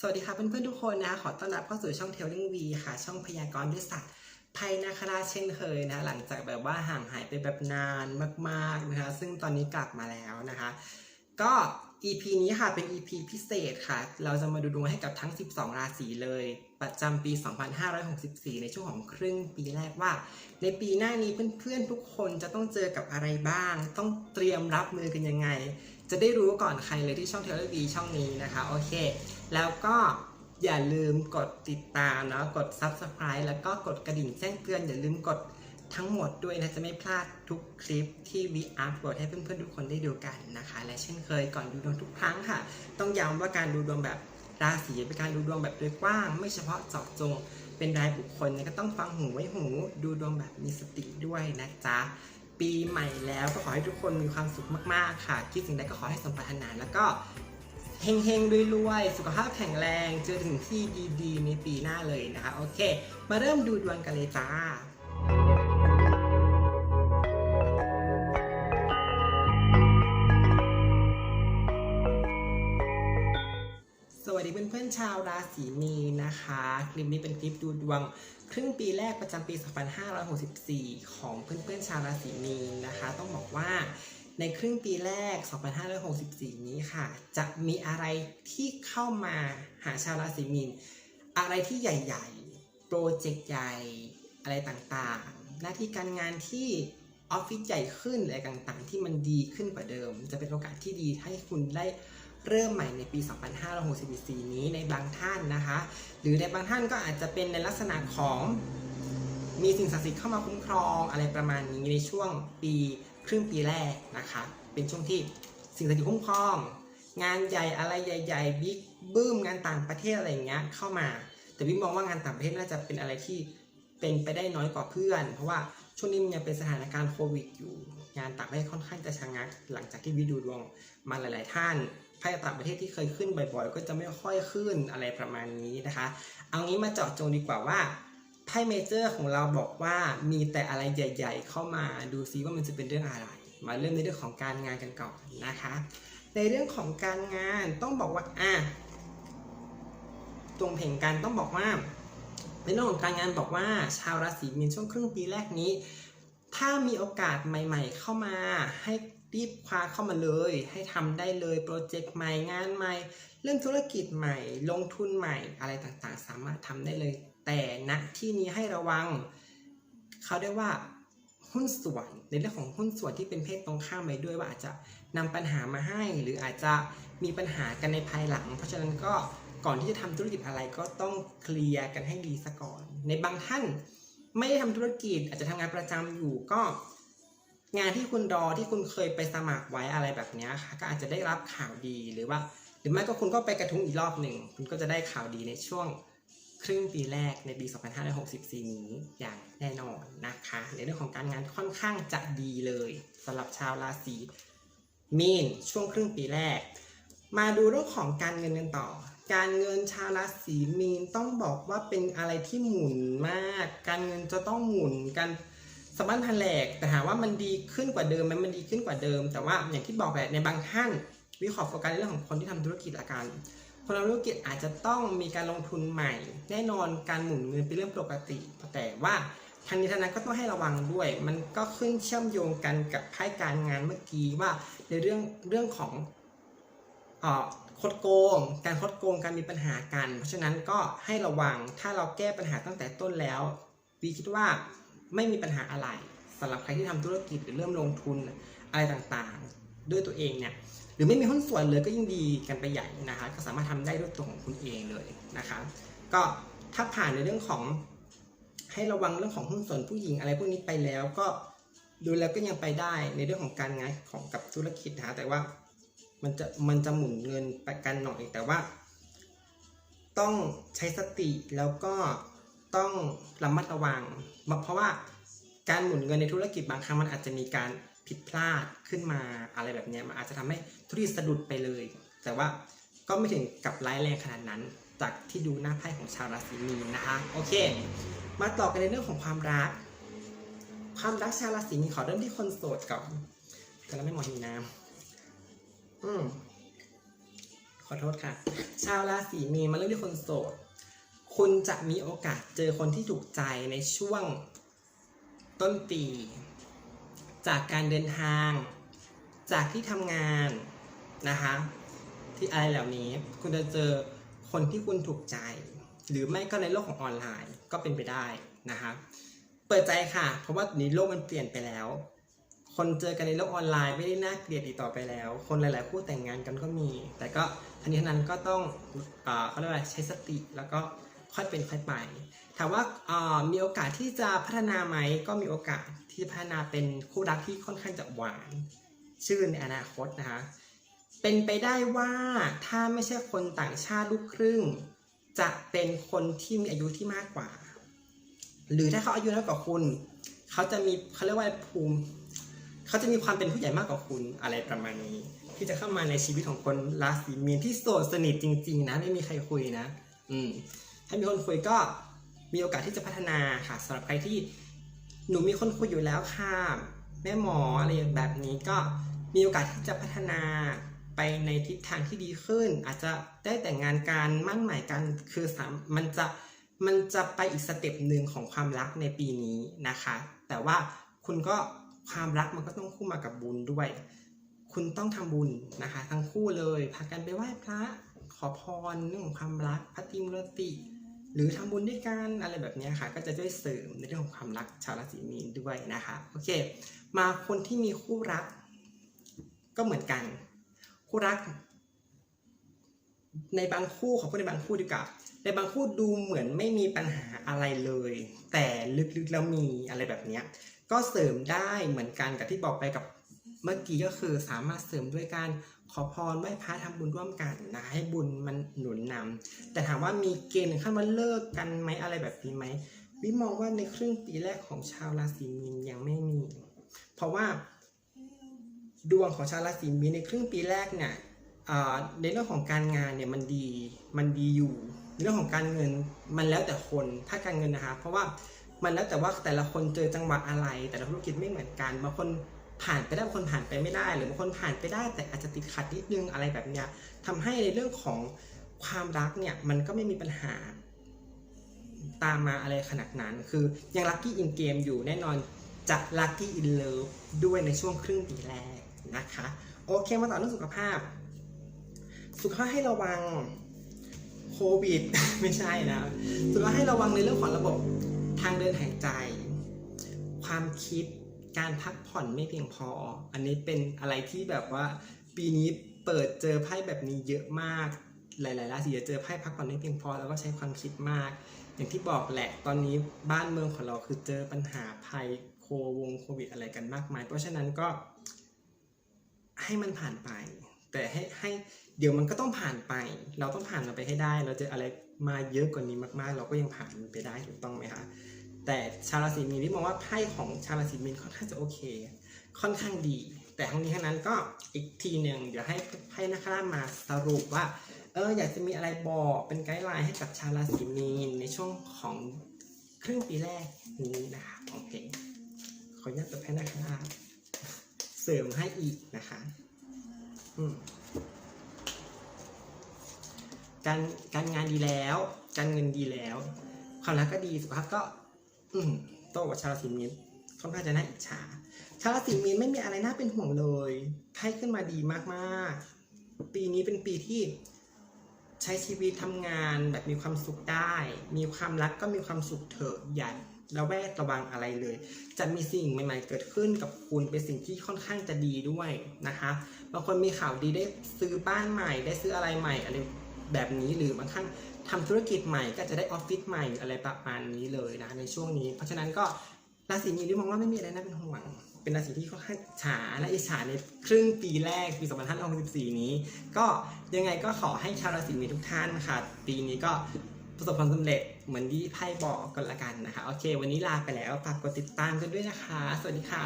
สวัสดีค่ะเพื่อนๆทุกคนนะขอต้อนรับเข้าสู่ช่องเทลลิงวีค่ะ ช่องพยากรณ์ด้วยสัตว์ภัยนาคราเช่นเคยนะ หลังจากแบบว่าห่างหายไปแบบนานมากๆนะคะ ซึ่งตอนนี้กลับมาแล้วนะคะ ก็ EP นี้ค่ะเป็น EP พิเศษค่ะ เราจะมาดูดวงให้กับทั้ง 12 ราศีเลย ประจำปี 2564 ในช่วงของครึ่งปีแรกว่า ในปีหน้านี้เพื่อนๆทุกคนจะต้องเจอกับอะไรบ้าง ต้องเตรียมรับมือกันยังไง จะได้รู้ก่อนใครเลยที่ช่องเทเลวีช่องนี้นะคะโอเค แล้วก็อย่าลืมกดติดตามเนาะกด Subscribe แล้วก็กดกระดิ่งแจ้งเตือน อย่าลืมกดทั้งหมดด้วยนะจะไม่พลาดทุกคลิปที่วีอัพโหลดให้เพื่อนๆ ทุกคนได้ดูกันนะคะ และเช่นเคยก่อนดูดวงทุกครั้งค่ะ ต้องย้ำว่าการดูดวงแบบราศีเป็นการดูดวงแบบโดยกว้าง ไม่เฉพาะเจาะจงเป็นรายบุคคลเนี่ยก็ต้องฟังหูไว้หูดูดวงแบบมีสติด้วยนะจ๊ะปีใหม่แล้วก็ขอให้ทุกคนมีความสุขมากๆค่ะคิดสิ่งใดก็ขอให้สมปรารถนาแล้วก็ เฮงๆรวยๆ สุขภาพแข็งแรงเจอถึงที่ดีๆ ในปีหน้าเลยนะคะ โอเค มาเริ่มดูดวงกันเลยจ้าสวัสดีเพื่อนๆชาวราศีมีนะคะ คลิปนี้เป็นคลิปดูดวง ครึ่งปีแรกประจำปี 2564 ของเพื่อนๆชาวราศีมีนนะคะ ต้องบอกว่า ในครึ่งปีแรก 2564 นี้ค่ะ จะมีอะไรที่เข้ามาหาชาวราศีมีน อะไรที่ใหญ่ๆ โปรเจกต์ใหญ่อะไรต่างๆ หน้าที่การงานที่ออฟฟิศใหญ่ขึ้นอะไรต่างๆ ที่มันดีขึ้นกว่าเดิม จะเป็นโอกาสที่ดีให้คุณได้เริ่มใหม่ในปี 2564 นี้ในบางท่านนะคะ หรือในบางท่านก็อาจจะเป็นในลักษณะของมีสิ่งศักดิ์สิทธิ์เข้ามาคุ้มครองอะไรประมาณนี้ในช่วงปี ครึ่งปีแรกนะคะเป็นช่วงที่สิ่งศักดิ์สิทธิ์คุ้มครอง งานใหญ่อะไรใหญ่ๆบิ๊กบึ้มงานต่างประเทศอะไรอย่างเงี้ยเข้ามา แต่พี่มองว่างานต่างประเทศน่าจะเป็นอะไรที่เป็นไปได้น้อยกว่าเพื่อน เพราะว่าช่วงนี้มันยังเป็นสถานการณ์โควิดอยู่ งานต่างประเทศค่อนข้างจะชะงัก หลังจากที่วิดูดวงมาหลาย ๆ ท่านไพ่ต่างประเทศที่เคยขึ้นบ่อย ๆ ก็จะไม่ค่อยขึ้นอะไรประมาณนี้นะคะ เอางี้มาเจาะจงดีกว่าว่า ไพ่เมเจอร์ของเราบอกว่ามีแต่อะไรใหญ่ ๆ เข้ามาดูซิว่ามันจะเป็นเรื่องอะไร มาเริ่มในเรื่องของการงานกันก่อนนะคะ ในเรื่องของการงานต้องบอกว่าอะตรงเพ่งกันต้องบอกว่า ในเรื่องของการงานบอกว่า ชาวราศีมีนช่วงครึ่งปีแรกนี้ ถ้ามีโอกาสใหม่ ๆ เข้ามาให้รีบคว้าเข้ามาเลย ให้ทำได้เลยโปรเจกต์ใหม่งานใหม่ เรื่องธุรกิจใหม่ ลงทุนใหม่อะไรต่างๆ สามารถทำได้เลย แต่ณที่นี้ให้ระวังเขาเรียกว่าหุ้นส่วนในเรื่องของหุ้นส่วนที่เป็นเพศตรงข้ามไปด้วยว่าอาจจะนำปัญหามาให้ หรืออาจจะมีปัญหากันในภายหลัง เพราะฉะนั้นก็ก่อนที่จะทำธุรกิจอะไรก็ต้องเคลียร์กันให้ดีซะก่อน ในบางท่านไม่ได้ทำธุรกิจอาจจะทำงานประจำอยู่ก็งานที่คุณรอที่คุณเคยไปสมัครไว้อะไรแบบนี้ค่ะก็อาจจะได้รับข่าวดีหรือว่า หรือไม่ก็คุณก็ไปกระทุ้งอีกรอบหนึ่งคุณก็จะได้ข่าวดีในช่วง ครึ่งปีแรกในปี 2564 นี้อย่างแน่นอนนะคะ ในเรื่องของการงานค่อนข้างจะดีเลยสำหรับชาวราศีมีนช่วงครึ่งปีแรก มาดูเรื่องของการเงินกันต่อ การเงินชาวราศีมีนต้องบอกว่าเป็นอะไรที่หมุนมาก การเงินจะต้องหมุนกันสะบั้นพันแหลกแต่ถามว่ามันดีขึ้นกว่าเดิมไหมมันดีขึ้นกว่าเดิม แต่ว่าอย่างที่บอกแหละในบางท่านวิเคราะห์โฟกัสในเรื่องของคนที่ทำธุรกิจละกัน คนทำธุรกิจอาจจะต้องมีการลงทุนใหม่ แน่นอนการหมุนเงินเป็นเรื่องปกติ แต่ว่าทางนี้ทางนั้นก็ต้องให้ระวังด้วย มันก็ขึ้นเชื่อมโยงกันกับไพ่การงานเมื่อกี้ว่าในเรื่องเรื่องของออคดโกง การคดโกงการมีปัญหากัน เพราะฉะนั้นก็ให้ระวังถ้าเราแก้ปัญหาตั้งแต่ต้นแล้ววีคิดว่าไม่มีปัญหาอะไรสำหรับใครที่ทำธุรกิจหรือเริ่มลงทุนอะไรต่างๆ ด้วยตัวเองเนี่ย หรือไม่มีหุ้นส่วนเลยก็ยิ่งดีกันไปใหญ่นะคะ ก็สามารถทำได้ด้วยตัวของคุณเองเลยนะคะ ก็ถ้าผ่านในเรื่องของให้ระวังเรื่องของหุ้นส่วนผู้หญิงอะไรพวกนี้ไปแล้วก็ดูแล้วก็ยังไปได้ในเรื่องของการงานของกับธุรกิจนะแต่ว่ามันจะมันจะหมุนเงินไปกันหน่อยแต่ว่า ต้องใช้สติแล้วก็ต้องระมัดระวังเพราะว่าการหมุนเงินในธุรกิจบางครั้งมันอาจจะมีการ ผิดพลาดขึ้นมาอะไรแบบนี้มันอาจจะทำให้ธุรกิจสะดุดไปเลย แต่ว่าก็ไม่ถึงกับร้ายแรงขนาดนั้น จากที่ดูหน้าไพ่ของชาวราศีมีนนะคะโอเค มาต่อกันในเรื่องของความรัก ความรักชาวราศีมีนขอเริ่มที่คนโสดก่อนแต่เราไม่หมดมีน้ำอืมขอโทษค่ะ ชาวราศีมีนมาเรื่องที่คนโสด คุณจะมีโอกาสเจอคนที่ถูกใจในช่วงต้นปี จากการเดินทาง จากที่ทำงานนะคะที่อะไรเหล่านี้คุณจะเจอคนที่คุณถูกใจ หรือไม่ก็ในโลกของออนไลน์ก็เป็นไปได้นะคะเปิดใจค่ะ เพราะว่านี้โลกมันเปลี่ยนไปแล้ว คนเจอกันในโลกออนไลน์ไม่ได้น่าเกลียดอีกต่อไปแล้ว คนหลาย ๆ คู่แต่งงานกันก็มี แต่ก็ทั้งนี้ทั้งนั้นก็ต้องเอ่อเขาเรียกว่าใช้สติแล้วก็ ค่อยเป็นค่อยไป ถามว่ามีโอกาสที่จะพัฒนาไหมก็มีโอกาสที่จะพัฒนาเป็นคู่รักที่ค่อนข้างจะหวานชื่นในอนาคตนะคะเป็นไปได้ว่าถ้าไม่ใช่คนต่างชาติลูกครึ่ง จะเป็นคนที่มีอายุที่มากกว่า หรือถ้าเขาอายุน้อยกว่าคุณ เขาจะมีเขาเรียกว่าภูมิ เขาจะมีความเป็นผู้ใหญ่มากกว่าคุณอะไรประมาณนี้ ที่จะเข้ามาในชีวิตของคนราศีมีนที่โสดสนิทจริง ๆ นะไม่มีใครคุยนะ อืม ถ้ามีคนคุยก็มีโอกาสที่จะพัฒนาค่ะสำหรับใครที่หนูมีคนคุยอยู่แล้วค่ะแม่หมออะไรแบบนี้ก็มีโอกาสที่จะพัฒนาไปในทิศทางที่ดีขึ้น อาจจะได้แต่งงานกันมั่นหมายกันคือสามมันจะมันจะไปอีกสเต็ปหนึ่งของความรักในปีนี้นะคะ แต่ว่าคุณก็ความรักมันก็ต้องคู่มากับบุญด้วย คุณต้องทำบุญนะคะ ทั้งคู่เลยพากันไปไหว้พระขอพรเรื่องของความรักพัติมรติ หรือทำบุญด้วยกันอะไรแบบนี้ค่ะ ก็จะช่วยเสริมในเรื่องของความรักชาวราศีมีนด้วยนะคะโอเค มาคนที่มีคู่รัก ก็เหมือนกัน คู่รัก ในบางคู่ขอพูดในบางคู่ดีกว่าในบางคู่ดูเหมือนไม่มีปัญหาอะไรเลย แต่ลึกๆแล้วมีอะไรแบบนี้ก็เสริมได้เหมือนกันกับที่บอกไปกับเมื่อกี้ก็คือสามารถเสริมด้วยการ ขอพรไหว้พระทำบุญร่วมกันนะให้บุญมันหนุนนำแต่ถามว่ามีเกณฑ์ขั้นว่าเลิกกันไหมอะไรแบบนี้ไหมวิมองว่าในครึ่งปีแรกของชาวราศีมีนยังไม่มี เพราะว่า ดวงของชาวราศีมีนในครึ่งปีแรกเนี่ยในเรื่องของการงานเนี่ยมันดีมันดีอยู่ในเรื่องของการเงินมันแล้วแต่คนถ้าการเงินนะคะ เพราะว่ามันแล้วแต่ว่าแต่ละคนเจอจังหวะอะไร แต่ละธุรกิจไม่เหมือนกันบางคน ผ่านไปได้บางคนผ่านไปไม่ได้ หรือบางคนผ่านไปได้ แต่อาจจะติดขัดนิดนึงอะไรแบบเนี้ยทำให้ในเรื่องของความรักเนี่ยมันก็ไม่มีปัญหาตามมาอะไรขนาดนั้น คือยังลัคกี้อินเกมอยู่แน่นอนจะลัคกี้อินเลิฟด้วยในช่วงครึ่งปีแรกนะคะ โอเคมาต่อเรื่องสุขภาพ สุขภาพให้ระวังโควิด ไม่ใช่นะสุขภาพให้ระวังในเรื่องของระบบทางเดินหายใจ ความคิด การพักผ่อนไม่เพียงพอ อันนี้เป็นอะไรที่แบบว่าปีนี้เปิดเจอไพ่แบบนี้เยอะมาก หลายๆราศีจะเจอไพ่พักผ่อนไม่เพียงพอแล้วก็ใช้ความคิดมาก อย่างที่บอกแหละตอนนี้บ้านเมืองของเราคือเจอปัญหาภัยโควงโควิดอะไรกันมากมาย เพราะฉะนั้นก็ ให้มันผ่านไป แต่ให้ให้เดี๋ยวมันก็ต้องผ่านไป เราต้องผ่านมันไปให้ได้ เราเจออะไรมาเยอะกว่านี้มากๆ เราก็ยังผ่านมันไปได้ถูกต้องไหมคะ แต่ชาวราศีมีนที่มองว่าไพ่ของชาวราศีมีนค่อนข้างจะโอเค ค่อนข้างดี แต่ทั้งนี้ทั้งนั้นก็อีกทีหนึ่งเดี๋ยวให้ไพ่นักล่ามาสรุปว่าเอออยากจะมีอะไรบอกเป็นไกด์ไลน์ให้กับชาวราศีมีนในช่วงของครึ่งปีแรกนี้นะคะโอเคขออนุญาตเปิดไพ่นักล่าเสริมให้อีกนะคะการการงานดีแล้ว การเงินดีแล้ว ความรักก็ดีสุขภาพก็ อืมโตกว่าชาวราศีมีนค่อนข้างจะน่าอิจฉาชาวราศีมีนไม่มีอะไรน่าเป็นห่วงเลยไพ่ขึ้นมาดีมากๆ ปีนี้เป็นปีที่ใช้ชีวิตทำงานแบบมีความสุขได้ มีความรักก็มีความสุขเถอะอย่าระแวดระวังอะไรเลย จะมีสิ่งใหม่ ๆ เกิดขึ้นกับคุณเป็นสิ่งที่ค่อนข้างจะดีด้วยนะคะบางคนมีข่าวดีได้ซื้อบ้านใหม่ ได้ซื้ออะไรใหม่อะไรแบบนี้หรือบางครั้ง ทำธุรกิจใหม่ก็จะได้ออฟฟิศใหม่อะไรประมาณนี้เลยนะในช่วงนี้ เพราะฉะนั้นก็ราศีมีนที่มองว่าไม่มีอะไรน่าเป็นห่วง เป็นราศีที่ค่อนข้างฉาและอิจฉาในครึ่งปีแรกปี 2564 นี้ ก็ยังไงก็ขอให้ชาวราศีมีนทุกท่านค่ะ ปีนี้ก็ประสบความสำเร็จเหมือนที่ไพ่บอกกันละกันนะคะ โอเค วันนี้ลาไปแล้วฝากกดติดตามกันด้วยนะคะ สวัสดีค่ะ